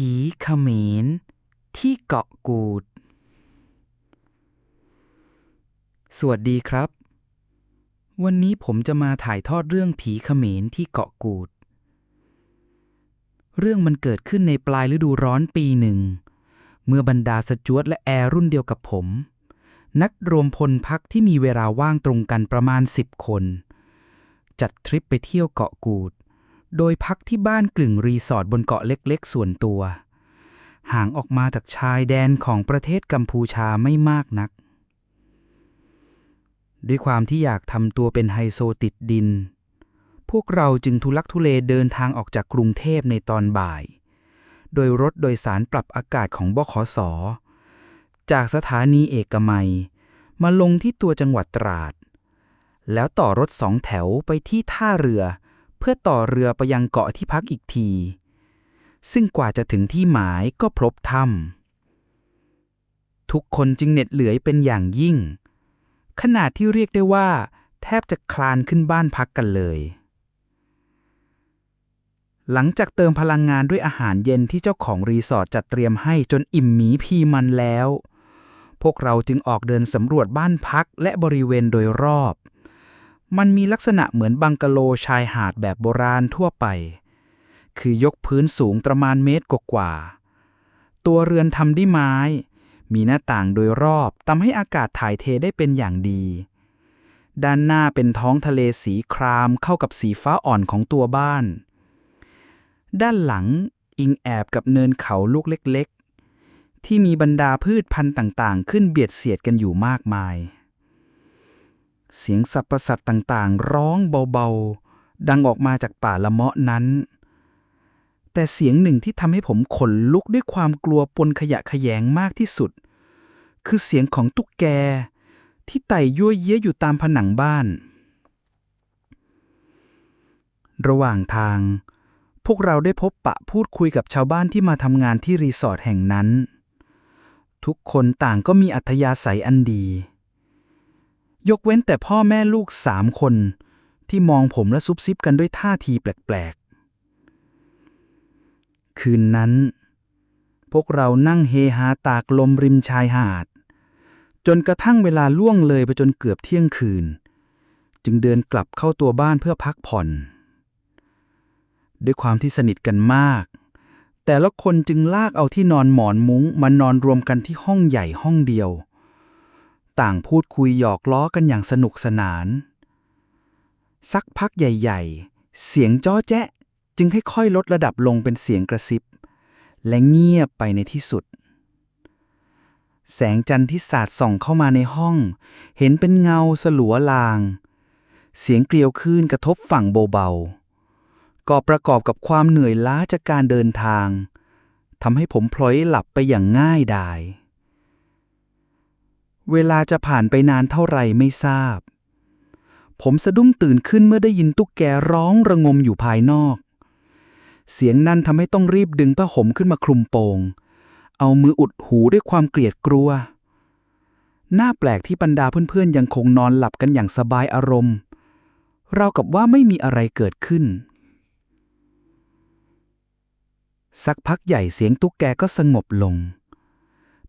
ผีเขมรที่เกาะกูด สวัสดีครับ วันนี้ผมจะมาถ่ายทอดเรื่องผีเขมรที่เกาะกูด เรื่องมันเกิดขึ้นในปลายฤดูร้อนปีหนึ่ง เมื่อบรรดาสจวตและแอร์รุ่นเดียวกับผม นักรวมพลพักที่มีเวลาว่างตรงกันประมาณ10คน จัดทริปไปเที่ยวเกาะกูด โดยพักที่บ้านกลึงรีสอร์ทบนเกาะเล็กๆ ส่วนตัว ห่างออกมาจากชายแดนของประเทศกัมพูชาไม่มากนัก ด้วยความที่อยากทำตัวเป็นไฮโซติดดิน พวกเราจึงทุลักทุเลเดินทางออกจากกรุงเทพในตอนบ่าย โดยรถโดยสารปรับอากาศของบขส จากสถานีเอกมัย มาลงที่ตัวจังหวัดตราด แล้วต่อรถสองแถวไปที่ท่าเรือ พื่อต่อเรือไปยังเกาะที่พักอีกที ซึ่งกว่าจะถึงที่หมายก็พบถ้ำทุกคนจึงเหน็ดเหลือยเป็นอย่างยิ่ง ขนาดที่เรียกได้ว่า แทบจะคลานขึ้นบ้านพักกันเลย หลังจากเติมพลังงานด้วยอาหารเย็นที่เจ้าของรีสอร์ทจัดเตรียมให้จนอิ่มหมีพีมันแล้ว พวกเราจึงออกเดินสำรวจบ้านพักและบริเวณโดยรอบ มันมีลักษณะเหมือนบังกะโลชายหาดแบบโบราณทั่วไป คือยกพื้นสูงประมาณเมตรกว่า ตัวเรือนทำด้วยไม้ มีหน้าต่างโดยรอบทำให้อากาศถ่ายเทได้เป็นอย่างดี ด้านหน้าเป็นท้องทะเลสีครามเข้ากับสีฟ้าอ่อนของตัวบ้าน ด้านหลังอิงแอบกับเนินเขาลูกเล็กๆ ที่มีบรรดาพืชพันธุ์ต่างๆ ขึ้นเบียดเสียดกันอยู่มากมาย เสียงสัตว์ประสัตว์ต่างๆ ร้องเบาๆ ดังออกมาจากป่าละเมาะนั้น แต่เสียงหนึ่งที่ทำให้ผมขนลุกด้วยความกลัวปนขยะขยงมากที่สุด คือเสียงของตุ๊กแก ที่ไต่ยั่วเย้ยอยู่ตามผนังบ้าน ระหว่างทาง พวกเราได้พบปะพูดคุยกับชาวบ้านที่มาทำงานที่รีสอร์ทแห่งนั้น ทุกคนต่างก็มีอัธยาศัยอันดี ยกเว้นแต่พ่อแม่ลูกสามคน ที่มองผมและซุบซิบกันด้วยท่าทีแปลกๆ คืนนั้น พวกเรานั่งเฮฮาตากลมริมชายหาด จนกระทั่งเวลาล่วงเลยไปจนเกือบเที่ยงคืน จึงเดินกลับเข้าตัวบ้านเพื่อพักผ่อน ด้วยความที่สนิทกันมาก แต่ละคนจึงลากเอาที่นอนหมอนมุ้งมานอนรวมกันที่ห้องใหญ่ห้องเดียว ต่างพูดคุยหยอกล้อกันอย่างสนุกสนาน สักพักใหญ่ ๆ เสียงจ้อแจ๊ะ จึงค่อยๆลดระดับลงเป็นเสียงกระซิบ และเงียบไปในที่สุด แสงจันทร์ที่สาดส่องเข้ามาในห้อง เห็นเป็นเงาสลัวลาง เสียงเกลียวคลื่นกระทบฝั่งเบาๆก็ประกอบกับความเหนื่อยล้าจากการเดินทางทำให้ผมพลอยหลับไปอย่างง่ายดาย เวลาจะผ่านไปนานเท่าไหร่ไม่ทราบ ผมสะดุ้งตื่นขึ้นเมื่อได้ยินตุ๊กแกร้องระงมอยู่ภายนอก เสียงนั้นทำให้ต้องรีบดึงผ้าห่มขึ้นมาคลุมโปง เอามืออุดหูด้วยความเกลียดกลัว น่าแปลกที่บรรดาเพื่อนๆยังคงนอนหลับกันอย่างสบายอารมณ์เรากับว่าไม่มีอะไรเกิดขึ้น สักพักใหญ่เสียงตุ๊กแกก็สงบลง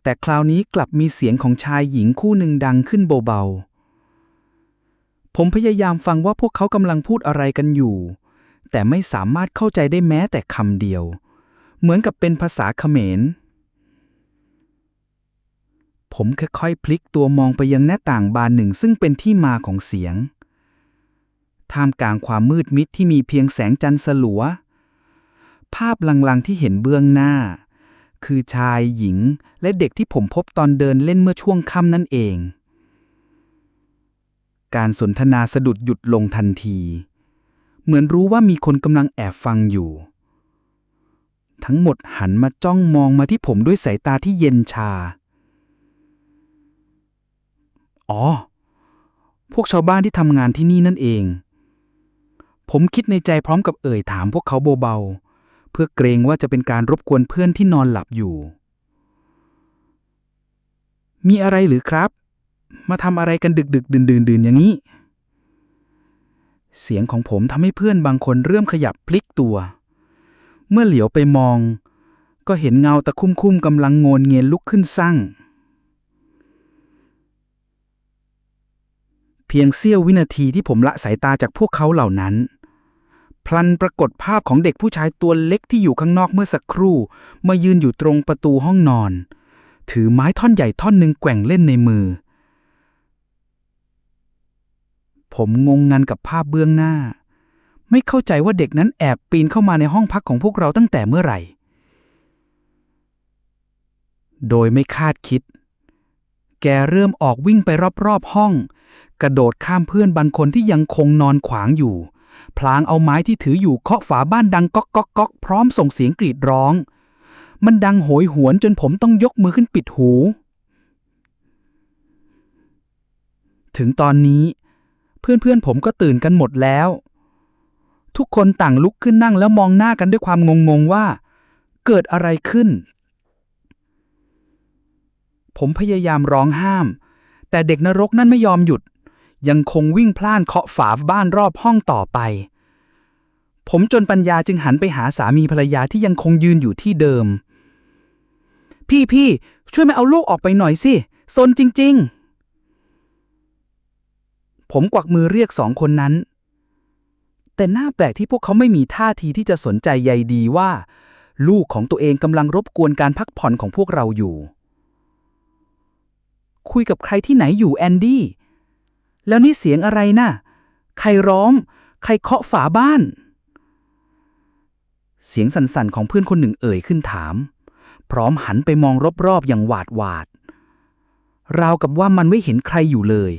แต่คราวนี้กลับมีเสียงของชายหญิงคู่หนึ่งดังขึ้นเบาๆ ผมพยายามฟังว่าพวกเขากำลังพูดอะไรกันอยู่ แต่ไม่สามารถเข้าใจได้แม้แต่คำเดียว เหมือนกับเป็นภาษาเขมร ผมค่อยๆ พลิกตัวมองไปยังหน้าต่างบานหนึ่งซึ่งเป็นที่มาของเสียง ท่ามกลางความมืดมิดที่มีเพียงแสงจันทร์สลัว ภาพลางๆที่เห็นเบื้องหน้า คือชายหญิง และเด็กที่ผมพบตอนเดินเล่นเมื่อช่วงค่ำนั่นเอง การสนทนาสะดุดหยุดลงทันที เหมือนรู้ว่ามีคนกำลังแอบฟังอยู่ ทั้งหมดหันมาจ้องมองมาที่ผมด้วยสายตาที่เย็นชา อ๋อ พวกชาวบ้านที่ทำงานที่นี่นั่นเอง ผมคิดในใจพร้อมกับเอ่ยถามพวกเขาเบาๆ เพื่อเกรงว่าจะเป็นการรบกวนเพื่อนที่นอนหลับอยู่ มีอะไรหรือครับ มาทำอะไรกันดึกดึกดื่นดื่นดื่นอย่างนี้ เสียงของผมทำให้เพื่อนบางคนเริ่มขยับพลิกตัว เมื่อเหลียวไปมอง ก็เห็นเงาตะคุ่มคุ่มๆกำลังโงนเงียนลุกขึ้นสั่งเพียงเสี้ยววินาทีที่ผมละสายตาจากพวกเขาเหล่านั้น พลันปรากฏภาพของเด็กผู้ชายตัวเล็กที่อยู่ข้างนอกเมื่อสักครู่มายืนอยู่ตรงประตูห้องนอน ถือไม้ท่อนใหญ่ท่อนหนึ่งแกว่งเล่นในมือ ผมงงงันกับภาพเบื้องหน้า ไม่เข้าใจว่าเด็กนั้นแอบปีนเข้ามาในห้องพักของพวกเราตั้งแต่เมื่อไหร่ โดยไม่คาดคิด แกเริ่มออกวิ่งไปรอบๆห้อง กระโดดข้ามเพื่อนบางคนที่ยังคงนอนขวางอยู่ พลางเอาไม้ที่ถืออยู่เคาะฝาบ้านดังก๊อกก๊อกก๊อกพร้อมส่งเสียงกรีดร้อง มันดังโหยหวนจนผมต้องยกมือขึ้นปิดหู ถึงตอนนี้ เพื่อนๆผมก็ตื่นกันหมดแล้ว ทุกคนต่างลุกขึ้นนั่งแล้วมองหน้ากันด้วยความงงๆว่า เกิดอะไรขึ้น ผมพยายามร้องห้าม แต่เด็กนรกนั่นไม่ยอมหยุด ยังคงวิ่งพล่านเคาะฝาบ้านรอบห้องต่อไป ผมจนปัญญาจึงหันไปหาสามีภรรยาที่ยังคงยืนอยู่ที่เดิม พี่พี่ช่วยมาเอาลูกออกไปหน่อยสิซนจริง ๆ ผมกวักมือเรียกสองคนนั้น แต่หน่าแปลกที่พวกเขาไม่มีท่าทีที่จะสนใจใยดีว่า ลูกของตัวเองกำลังรบกวนการพักผ่อนของพวกเราอยู่ คุยกับใครที่ไหนอยู่แอนดี้ แล้วนี่เสียงอะไรน่ะ ใครร้อง ใครเคาะฝาบ้าน เสียงสั่นๆของเพื่อนคนหนึ่งเอ่ยขึ้นถาม พร้อมหันไปมองรอบๆอย่างหวาดหวาด ราวกับว่ามันไม่เห็นใครอยู่เลย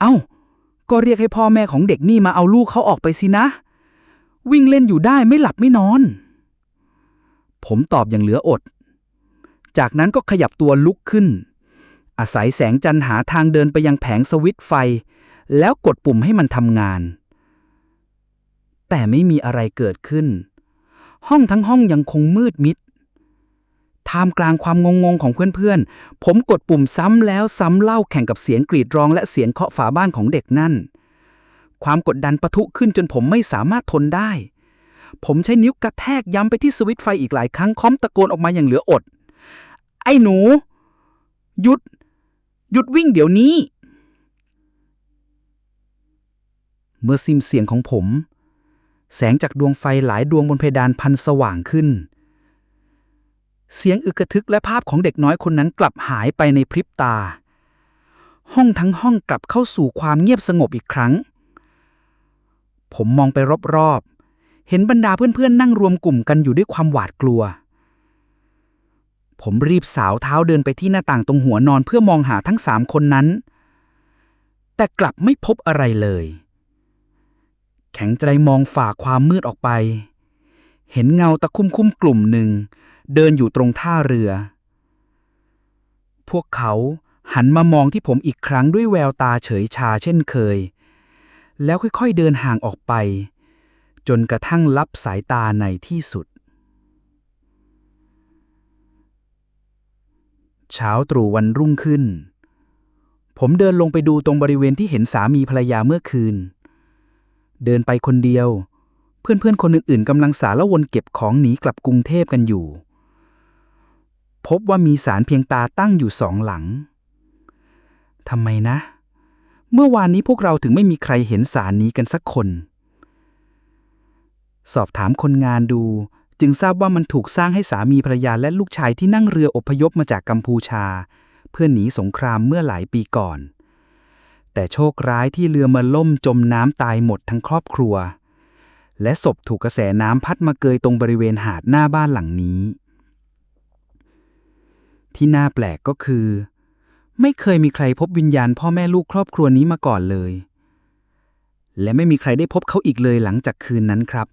เอ้า ก็เรียกให้พ่อแม่ของเด็กนี่มาเอาลูกเขาออกไปสินะ วิ่งเล่นอยู่ได้ไม่หลับไม่นอน ผมตอบอย่างเหลืออด จากนั้นก็ขยับตัวลุกขึ้น อาศัยแสงจันทร์หาทางเดินไปยังแผงสวิตไฟ แล้วกดปุ่มให้มันทำงาน แต่ไม่มีอะไรเกิดขึ้น ห้องทั้งห้องยังคงมืดมิดท่ามกลางความงงๆของเพื่อนๆ ผมกดปุ่มซ้ำแล้วซ้ำเล่าแข่งกับเสียงกรีดร้องและเสียงเคาะฝาบ้านของเด็กนั่น ความกดดันปะทุขึ้นจนผมไม่สามารถทนได้ ผมใช้นิ้วกระแทกย้ำไปที่สวิตไฟอีกหลายครั้งค้อมตะโกนออกมาอย่างเหลืออด ไอ้หนู หยุด หยุดวิ่งเดี๋ยวนี้ เมื่อซิมเสียงของผม แสงจากดวงไฟหลายดวงบนเพดานพันสว่างขึ้น เสียงอึกระทึกและภาพของเด็กน้อยคนนั้นกลับหายไปในพริบตา ห้องทั้งห้องกลับเข้าสู่ความเงียบสงบอีกครั้ง ผมมองไปรอบๆ เห็นบรรดาเพื่อนๆ นั่งรวมกลุ่มกันอยู่ด้วยความหวาดกลัว ผมรีบสาวเท้าเดินไปที่หน้าต่างตรงหัวนอนเพื่อมองหาทั้งสามคนนั้น แต่กลับไม่พบอะไรเลย แข็งใจมองฝ่าความมืดออกไป เห็นเงาตะคุ่มคุ่มกลุ่มหนึ่ง เดินอยู่ตรงท่าเรือ พวกเขาหันมามองที่ผมอีกครั้งด้วยแววตาเฉยชาเช่นเคย แล้วค่อยๆเดินห่างออกไป จนกระทั่งลับสายตาในที่สุด เช้าตรู่วันรุ่งขึ้น ผมเดินลงไปดูตรงบริเวณที่เห็นสามีภรรยาเมื่อคืน เดินไปคนเดียว เพื่อนๆคนอื่นๆกำลังสารวนเก็บของหนีกลับกรุงเทพกันอยู่ พบว่ามีสารเพียงตาตั้งอยู่สองหลังทำไมนะ เมื่อวานนี้พวกเราถึงไม่มีใครเห็นสารนี้กันสักคน สอบถามคนงานดู จึงทราบว่ามันถูกสร้างให้สามีภรรยาและลูกชายที่นั่งเรืออพยพมาจากกัมพูชา เพื่อหนีสงครามเมื่อหลายปีก่อน แต่โชคร้ายที่เรือมาล่มจมน้ำตายหมดทั้งครอบครัว และศพถูกกระแสน้ำพัดมาเกยตรงบริเวณหาดหน้าบ้านหลังนี้ ที่น่าแปลกก็คือ ไม่เคยมีใครพบวิญญาณพ่อแม่ลูกครอบครัวนี้มาก่อนเลย และไม่มีใครได้พบเขาอีกเลยหลังจากคืนนั้นครับ